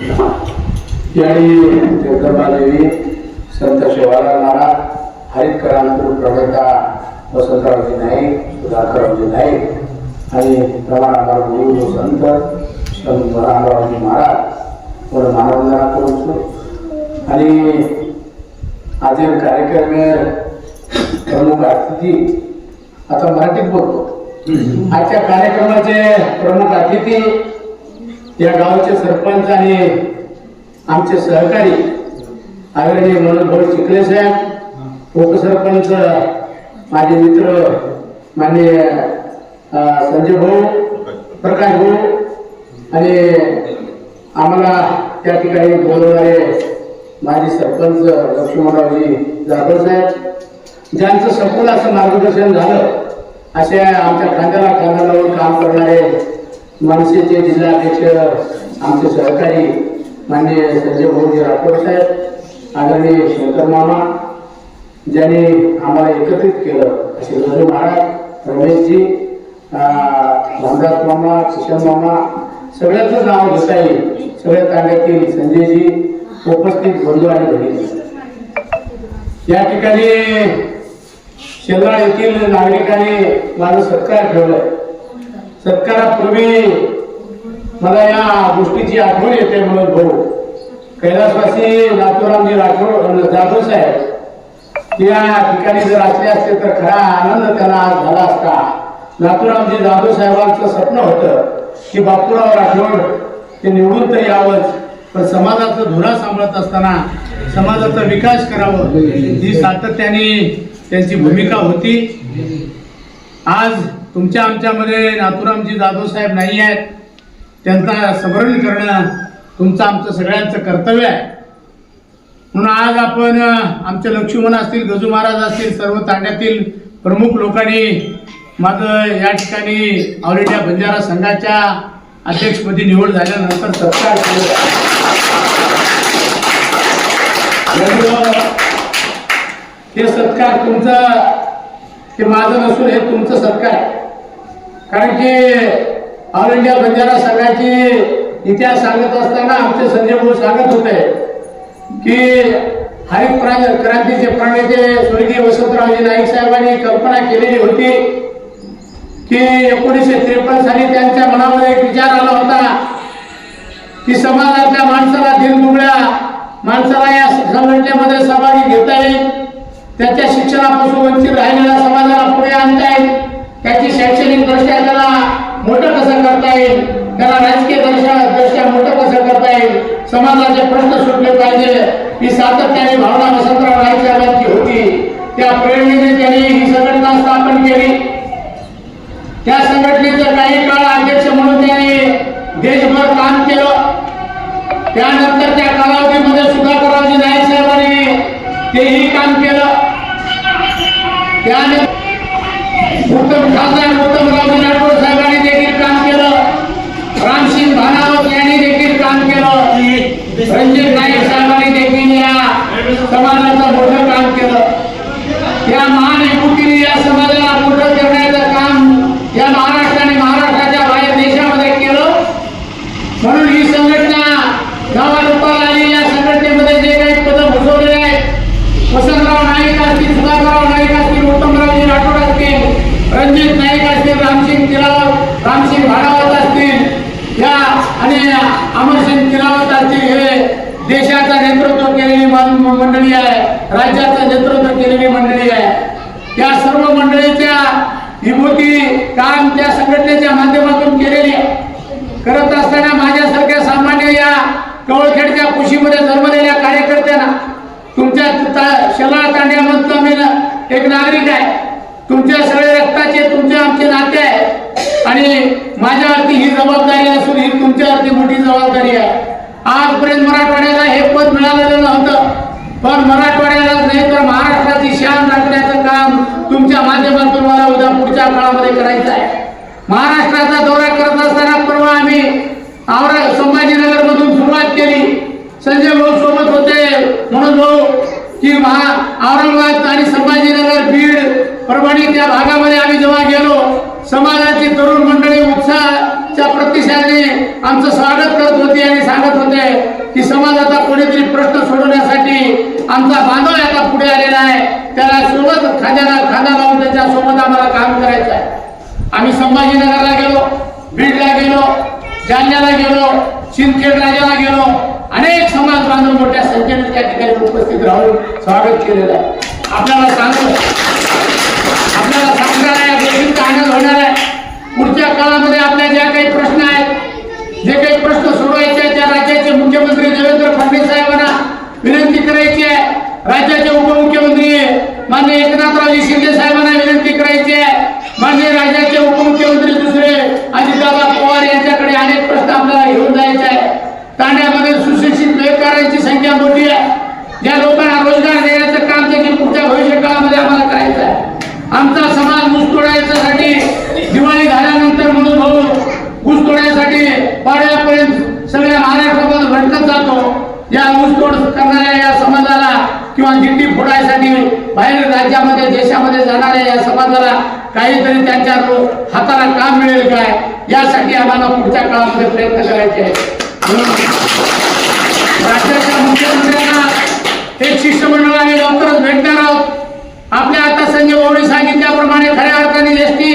यावेळी जगदंबादेवी संत शिवाला महाराज हरितकरांतूर प्रगता वसंतरावजी नाईक सुधाकररावजी नाईक आणि प्रमाणावर गुरु संत संत रामरावजी महाराज वर मानवंदना करू आणि आजच्या कार्यक्रम प्रमुख अतिथी आता मराठीत बोलतो. आजच्या कार्यक्रमाचे प्रमुख अतिथी या गावचे सरपंच आणि आमचे सहकारी आदरणीय मनोज चिखले साहेब उपसरपंच माझे मित्र माननीय संजय भाऊ प्रकाश भाऊ आणि आम्हाला त्या ठिकाणी बोलवणारे माजी सरपंच लक्ष्मणरावजी जाधव साहेब ज्यांचं सखोल असं मार्गदर्शन झालं असे आमच्या खांद्याला खांदा लावून काम करणारे मनसेचे जिल्हाध्यक्ष आमचे सहकारी माननीय संजय भाऊजी राठोड साहेब आदरणीय शंकर मामा ज्यांनी आम्हाला एकत्रित केलं असे रजू महाराज रमेशजी रामदास मामा किशन मामा सगळ्याचं नाव घेता येईल. सगळ्या तांड्यातील संजयजी उपस्थित बंधू आणि भगिनी. या ठिकाणी शेलाळ येथील नागरिकांनी माझं सत्कार ठेवलाय. सत्कारापूर्वी मला या गोष्टीची आठवण येते म्हणून भाऊ. कैलासवासी नातूरामजी राठोड जाधव साहेब या ठिकाणी जर असले असते तर खरा आनंद त्यांना आज झाला असता. नातूरामजी जाधव साहेबांचं स्वप्न होतं की बापूराव राठोड ते निवडून तर यावंच. पण समाजाचा धुरा सांभाळत असताना समाजाचा विकास करावं. ही सातत्याने त्यांची भूमिका होती. आज तुमच्या आमच्यामध्ये नाथुरामजी जाधव साहेब नाही आहेत. त्यांचा स्मरण करणं तुमचं आमचं सगळ्यांचं कर्तव्य आहे. म्हणून आज आपण आमचे लक्ष्मण असतील गजू महाराज असतील सर्व तांड्यातील प्रमुख लोकांनी माझं या ठिकाणी ऑल इंडिया बंजारा संघाच्या अध्यक्षपदी निवड झाल्यानंतर सत्कार हे सत्कार तुमचं हे माझं नसून हे तुमचं सत्कार आहे. कारण की ऑल इंडिया बंजारा संघाची इतिहास सांगत असताना आमचे संजय भाऊ सांगत होते की हरित क्रांतीचे प्रणेते स्वर्गीय वसंतरावजी नाईक साहेबांनी कल्पना केलेली होती की एकोणीसशे त्रेपन्न साली त्यांच्या मनामध्ये एक विचार आला होता की समाजातल्या माणसाला दिलदुबळ्या माणसाला या संघटनेमध्ये सहभागी घेता येईल त्याच्या शिक्षणापासून वंचित राहिलेल्या समाजाला पुढे आणता येईल. त्याची शैक्षणिक दृष्ट्या त्याला मोठं कसं करता येईल? त्याला राजकीय दृष्ट्या दृष्ट्या मोठं कसं करता येईल? समाजाचे प्रश्न सुटले पाहिजे. ही सातत्याने भावना वसंतराव नाईक साहेबांची होती. त्या प्रेरणेने त्यांनी ही संघटना स्थापन केली. त्या संघटनेचं काही काळ अध्यक्ष म्हणून त्यांनी देशभर काम केलं. त्यानंतर त्या कालावधीमध्ये सुधाकररावजी नाईक साहेबांनी तेही काम केलं. त्याने उत्तम खासदार उत्तमरावजी राठोड साहेबांनी देखील काम केलं. रामसिंग भानावत यांनी देखील काम केलं. रणजित नाईक साहेबांनी देखील या समाजाचं मोठं काम केलं. या महान एकजुटीने या समाजाला मोठं करण्याचं काम या महाराष्ट्राने महाराष्ट्राच्या बाहेर देशामध्ये केलं म्हणून ही संघटना गावारूपाला आली या संघटनेमध्ये जे काही पद भूषवलेले आहेत वसंतराव नाईक असतील सुधाकरराव नाईक असतील उत्तमरावजी राठोड असतील रणजित नाईक असतील रामसिंग तिलावत रामसिंग भाडावत असतील या आणि अमरसिंग तिलावत असतील हे देशाचं नेतृत्व केलेली मन- मंडळी आहे राज्याचं नेतृत्व केलेली मंडळी आहे मंडळीच्या विभूती काम त्या संघटनेच्या माध्यमातून केलेली करत असताना माझ्यासारख्या सामान्य या कवळखेडच्या कुशीमध्ये जन्मलेल्या कार्यकर्त्यांना तुमच्या शला शेलाळ तांड्यामधला मी एक नागरिक आहे. तुमच्या सगळे रक्ताचे तुमचे आमचे नाते आहे. आणि माझ्यावरती ही जबाबदारी असून ही तुमच्यावरती मोठी जबाबदारी आहे. आजपर्यंत मराठवाडा हे पद मिळालेलं नव्हतं पण मराठवाड्याला नाही तर महाराष्ट्राची शान राखण्याचं काम तुमच्या माध्यमातून मला उद्या पुढच्या काळामध्ये करायचं आहे महाराष्ट्राचा दौरा करत असताना परवा आम्ही औरा संभाजीनगर मधून सुरुवात केली संजय भाऊ सोबत होते म्हणून भाऊ की महा औरंगाबाद आणि संभाजीनगर बीड परभणी त्या भागामध्ये आम्ही जेव्हा गेलो समाजाची तरुण मंडळी उत्साहाच्या प्रतिसादाने आमचं स्वागत करत होते आणि सांगत होते की समाजाचा कोणीतरी प्रश्न सोडवण्यासाठी आमचा बांधव आता पुढे आलेला आहे. त्याला सोबत खांद्याला खांदा लावून त्याच्या सोबत आम्हाला काम करायचं आहे. आम्ही संभाजीनगरला गेलो बीडला गेलो जालन्याला गेलो सिंदखेड राजाला गेलो अनेक समाज बांधव मोठ्या संख्येने त्या ठिकाणी उपस्थित राहून स्वागत केलेलं आहे. आपल्याला सांगतो आपल्याला सांगणार आहे गोष्टी चांगलं होणार आहे. पुढच्या काळामध्ये आपल्या ज्या काही प्रश्न आहेत जे काही प्रश्न सोडवायचे आहेत त्या राज्याचे मुख्यमंत्री देवेंद्र फडणवीस साहेबांना विनंती करायची आहे. राज्याचे उपमुख्यमंत्री माननीय एकनाथरावजी शिंदे साहेब विनंती करायची आहे माननीय राज्याचे उपमुख्यमंत्री दुसरे अजितदादा पवार यांच्याकडे अनेक प्रश्न आपल्याला घेऊन जायचे आहे तांड्यामध्ये सुशिक्षित बेकारांची संख्या मोठी आहे ज्या लोकांना रोजगार देण्याचं काम देखील पुढच्या भविष्य काळामध्ये आम्हाला करायचं आहे आमचा समाज ऊस तोडायच्यासाठी दिवाळी झाल्यानंतर म्हणून भाऊ ऊस तोडण्यासाठी पाड्यापर्यंत सगळ्या महाराष्ट्रामध्ये भटकत जातो या ऊसतोड करणाऱ्या या समाजाला किंवा गिट्टी फोडायसाठी बाहेर राज्यामध्ये देशामध्ये जाणाऱ्या या समाजाला काहीतरी त्यांच्या हाताला काम मिळेल काय यासाठी आम्हाला पुढच्या काळामध्ये प्रयत्न करायचे राज्याच्या मुख्यमंत्र्यांना एक शिष्टमंडळ आम्ही लवकरच भेटणार आहोत. आपल्या आता संजय भाऊनी सांगितल्याप्रमाणे खऱ्या अर्थाने एस टी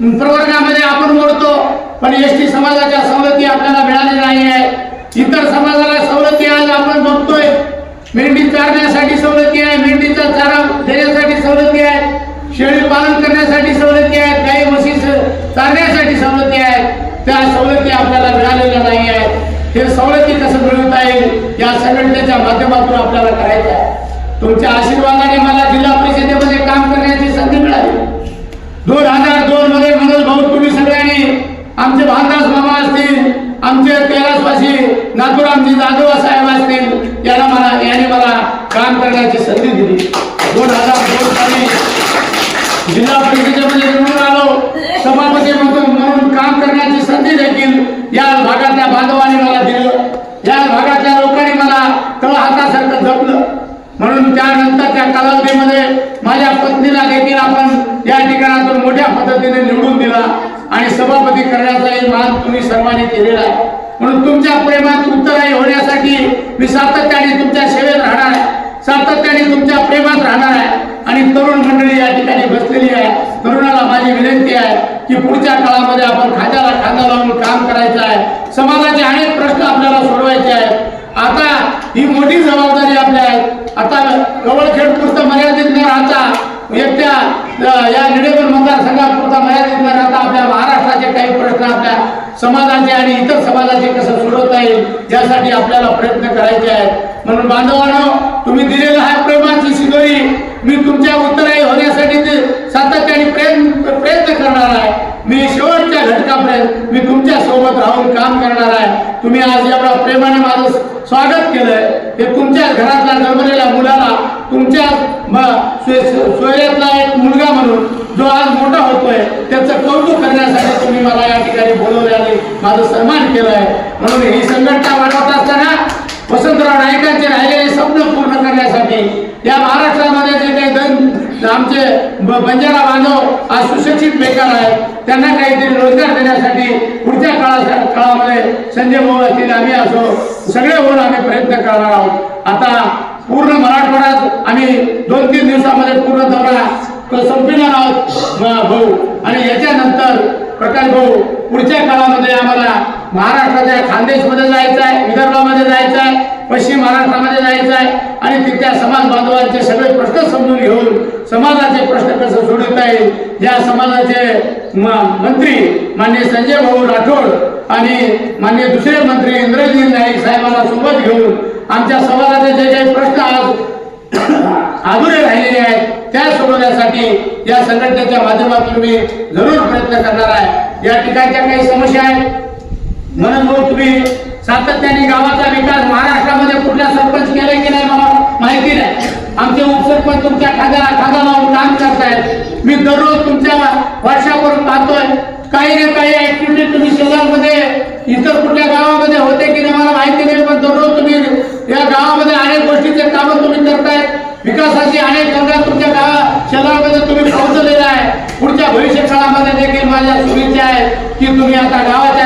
प्रवर्गामध्ये आपण मोडतो पण एस टी समाजाच्या सवलती आपल्याला मिळालेल्या नाही आहे इतर समाजाला सवलती आज आपण बघतोय. मेंढी चारण्यासाठी सवलती आहे मेंढीचा चारा देण्यासाठी सवलती आहे शेळी पालन करण्यासाठी सवलती आहेत गाई म्हशी स- चारण्यासाठी सवलती आहेत त्या सवलती आपल्याला मिळालेल्या नाही आहेत. हे सवलती कसं मिळवता येईल? या संघटनेच्या माध्यमातून आपल्याला करायचं आहे. तुमच्या आशीर्वादाने मला जिल्हा परिषदेमध्ये काम करण्याची संधी मिळाली. दोन हजार दोन मध्ये मनोज भाऊ तुम्ही सगळ्यांनी आमचे भानदास मामा असतील आमचे कैलासवासी नाथुरामजी जाधव साहेब असतील याला मला याने मला काम करण्याची संधी दिली. दोन हजार दोन साली जिल्हा परिषदेमध्ये निवडून आलो सभापती म्हणून काम करण्याची संधी देखील या भागातल्या बांधवांनी मला दिलं. या भागातल्या लोकांनी मला तळ हातासारखं जपलं. म्हणून त्यानंतर त्या कालावधीमध्ये माझ्या पत्नीला देखील आपण या ठिकाणातून मोठ्या पद्धतीने निवडून दिला. आणि सभापती करण्याचाही मान तुम्ही सर्वांनी केलेला आहे. म्हणून तुमच्या प्रेमात उत्तराई होण्यासाठी मी सातत्याने तुमच्या सेवेत राहणार आहे. सातत्याने तुमच्या प्रेमात राहणार आहे. आणि तरुण मंडळी या ठिकाणी बसलेली आहे. तरुणाला माझी विनंती आहे की पुढच्या काळामध्ये आपण खांद्याला खांदा लावून काम करायचं आहे. समाजाचे अनेक प्रश्न आपल्याला सोडवायचे आहेत. आता ही मोठी जबाबदारी आपल्या आहे आता गवळखेड पुरतं मर्यादित न राहता एकट्या या निडेबन मतदारसंघापुरता मर्यादित न राहता आपल्या प्रश्न आपल्या समाजाचे आणि इतर समाजाचे कसं सोडवता येईल यासाठी आपल्याला प्रयत्न करायचे आहेत. म्हणून बांधवांनो तुम्ही दिलेला हा प्रेमाची शिदोरी. मी तुमच्या उत्तराई होण्यासाठी ते सातत्याने प्रयत्न प्रयत्न करणार आहे. मी शेवटच्या घटकापर्यंत मी तुमच्यासोबत राहून काम करणार आहे. तुम्ही आज एवढा प्रेमाने माझं स्वागत केलंय. हे तुमच्या घरातल्या जन्मलेल्या मुलाला तुमच्या सोयऱ्यातला एक मुलगा म्हणून जो आज मोठा होतोय त्याचं कौतुक करण्यासाठी तुम्ही मला या ठिकाणी बोलवल्याने माझं सन्मान केलाय. म्हणून ही संघटना वाढवत असताना वसंतराव नायकांचे राहिलेले स्वप्न पूर्ण करण्यासाठी या महाराष्ट्रामध्ये जे काही धन आमचे बंजारा बांधव आज सुशिक्षित बेकार आहेत त्यांना काहीतरी रोजगार देण्यासाठी पुढच्या काळा काळामध्ये संजय भाऊ असतील आम्ही असो सगळे होऊन आम्ही प्रयत्न करणार आहोत. आता पूर्ण मराठवाड्यात आम्ही दोन तीन दिवसामध्ये पूर्ण दौरा संपविणार आहोत भाऊ. आणि याच्यानंतर प्रकाश भाऊ पुढच्या काळामध्ये आम्हाला महाराष्ट्राच्या खानदेशमध्ये जायचं आहे विदर्भामध्ये जायचं आहे पश्चिम महाराष्ट्रामध्ये जायचं आहे. आणि तिथल्या समाज बांधवांचे सगळे प्रश्न समजून घेऊन समाजाचे प्रश्न कसं सोडवता येईल या समाजाचे म- मंत्री मान्य संजय भाऊ राठोड आणि मान्य दुसरे मंत्री इंद्रजित नाईक साहेबांना सोबत घेऊन आमच्या समाजाचे जे काही प्रश्न आज अधुरे राहिलेले आहेत त्या सोडवण्यासाठी या संघटनेच्या माध्यमातून मी जरूर प्रयत्न करणार आहे. या ठिकाणच्या काही समस्या आहेत. म्हणून मग तुम्ही सातत्याने गावाचा विकास महाराष्ट्रामध्ये कुठल्या सरपंच केलाय की नाही मला माहिती नाही. आमचे उपसरपंच तुमच्या खांद्याला खादा लावून काम करतायत. मी दररोज तुमच्या वर्षावरून पाहतोय. काही ना काही ऍक्टिव्हिटी तुम्ही शहरांमध्ये इतर कुठल्या गावामध्ये होते की नाही मला माहिती नाही पण दररोज तुम्ही या गावामध्ये अनेक गोष्टीचे कामं तुम्ही करतायत विकासाची अनेक गंगा तुमच्या गावा शहरामध्ये तुम्ही पोहोचलेला आहे पुढच्या भविष्य काळामध्ये देखील माझ्या शुभेच्छा आहे की तुम्ही आता गावाच्या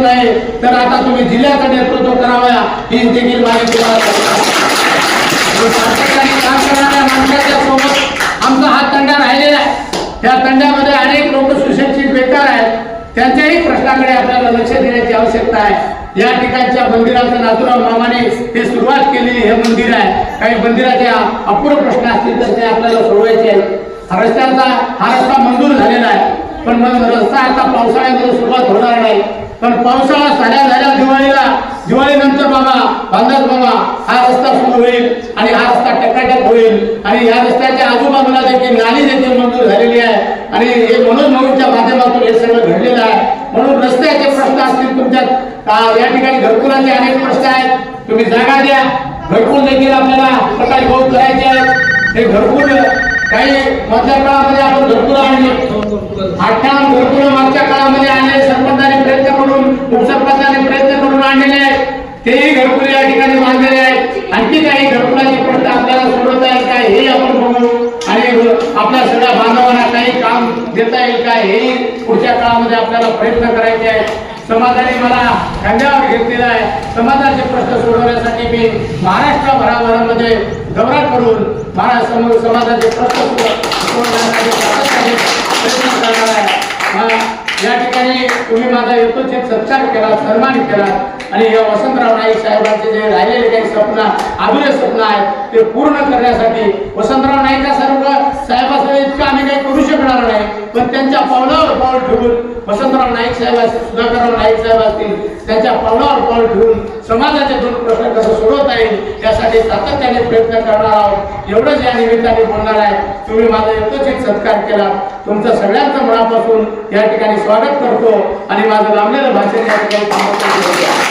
नाही तर आता तुम्ही जिल्ह्याचं नेतृत्व करावं ही देखील माझी काम करणाऱ्या माणसाच्या सोबत आमचा हा तंडा राहिलेला आहे. त्या तंड्यामध्ये अनेक लोक सुशिक्षित बेकार आहेत. त्यांच्याही प्रश्नाकडे आपल्याला लक्ष देण्याची आवश्यकता आहे. या ठिकाणच्या मंदिराचं नाथुराम मामाने हे सुरुवात केलेली हे मंदिर आहे. काही मंदिराच्या अपूर्ण प्रश्न असतील तर ते आपल्याला सोडवायचे आहेत. हा रस्त्याचा हा रस्ता मंजूर झालेला आहे. पण मग रस्ता आता पावसाळ्यामध्ये सुरुवात होणार नाही. पण पावसाळा साड्या झाल्या दिवाळीला. दिवाळीनंतर बाबा बांधत बाबा हा रस्ता सुरू होईल आणि हा रस्ता टकाटक होईल. आणि या रस्त्याच्या आजूबाजूला देखील नाली देखील मंजूर झालेली आहे. आणि हे मनोज भाऊच्या माध्यमातून हे सगळं घडलेलं आहे. म्हणून रस्त्याचे प्रश्न असतील तुमच्यात. या ठिकाणी घरकुलाचे अनेक प्रश्न आहेत. तुम्ही जागा द्या. घरकुल देखील आपल्याला सकाळी बहुत करायचे आहेत. हे घरकुल काही मधल्या काळामध्ये आपण घरकुल आणले अठ्ठावन्न घरकुल मागच्या काळामध्ये आणले सरपंचाने प्रयत्न करून उपसरपंचाने प्रयत्न करून आणलेले आहेत तेही घरकुल या ठिकाणी बांधलेले आहेत. आणखी काही घरकुलाची प्रश्न आपल्याला सोडवता येईल काय हे आपण बघू. आणि आपल्या सगळ्या बांधवांना काही काम देता येईल काय हेही पुढच्या काळामध्ये आपल्याला प्रयत्न करायचे आहेत. समाजाने मला खांद्यावर घेतलेला आहे. समाजाचे प्रश्न सोडवण्यासाठी मी महाराष्ट्रभराभरामध्ये दौरा करून महाराष्ट्र समाजाचे प्रश्न सोडवण्यासाठी प्रयत्न करणार आहे. या ठिकाणी तुम्ही माझा यथोचित सत्कार केला सन्मान केला आणि या वसंतराव नाईक साहेबांचे जे राहिलेले काही स्वप्न अभिनय स्वप्न आहेत ते पूर्ण करण्यासाठी वसंतराव नाईका सर्व साहेबांसह इतकं आम्ही काही करू शकणार नाही. पण त्यांच्या पावलावर पाऊल ठेवून वसंतराव नाईक साहेब असतील सुधाकरराव नाईक साहेब असतील त्यांच्या पावलावर पाऊल ठेवून समाजाचे दोन प्रश्न कसं सोडवता येईल यासाठी सातत्याने प्रयत्न करणार आहोत. एवढंच या निमित्ताने बोलणार आहे. तुम्ही माझा यथोचित सत्कार केला. तुमचं सगळ्यांचं मनापासून या ठिकाणी स्वागत करतो आणि माझं लांबलेलं भाषण या ठिकाणी